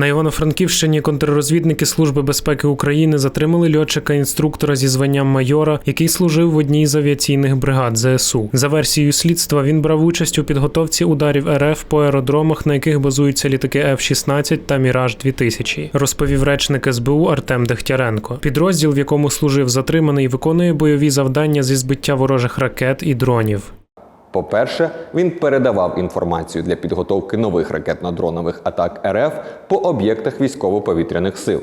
На Івано-Франківщині контррозвідники Служби безпеки України затримали льотчика-інструктора зі званням майора, який служив в одній з авіаційних бригад ЗСУ. За версією слідства він брав участь у підготовці ударів РФ по аеродромах, на яких базуються літаки F-16 та Міраж 2000 розповів речник СБУ Артем Дегтяренко. Підрозділ, в якому служив затриманий, виконує бойові завдання зі збиття ворожих ракет і дронів. По-перше, він передавав інформацію для підготовки нових ракетно-дронових атак РФ по об'єктах військово-повітряних сил.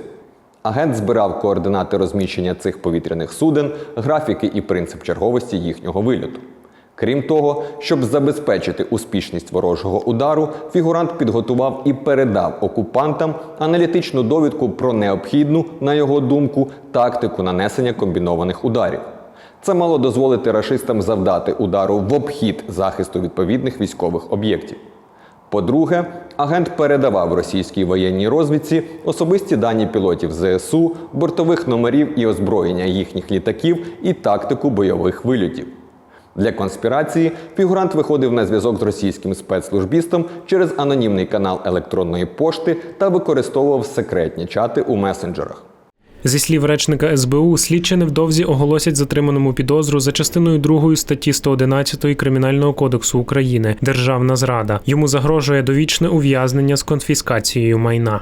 Агент збирав координати розміщення цих повітряних суден, графіки і принцип черговості їхнього вильоту. Крім того, щоб забезпечити успішність ворожого удару, фігурант підготував і передав окупантам аналітичну довідку про необхідну, на його думку, тактику нанесення комбінованих ударів. Це мало дозволити рашистам завдати удару в обхід захисту відповідних військових об'єктів. По-друге, агент передавав російській воєнній розвідці особисті дані пілотів ЗСУ, бортових номерів і озброєння їхніх літаків і тактику бойових вильотів. Для конспірації фігурант виходив на зв'язок з російським спецслужбістом через анонімний канал електронної пошти та використовував секретні чати у месенджерах. Зі слів речника СБУ, слідчі невдовзі оголосять затриманому підозру за частиною 2 статті 111 Кримінального кодексу України Державна зрада. Йому загрожує довічне ув'язнення з конфіскацією майна.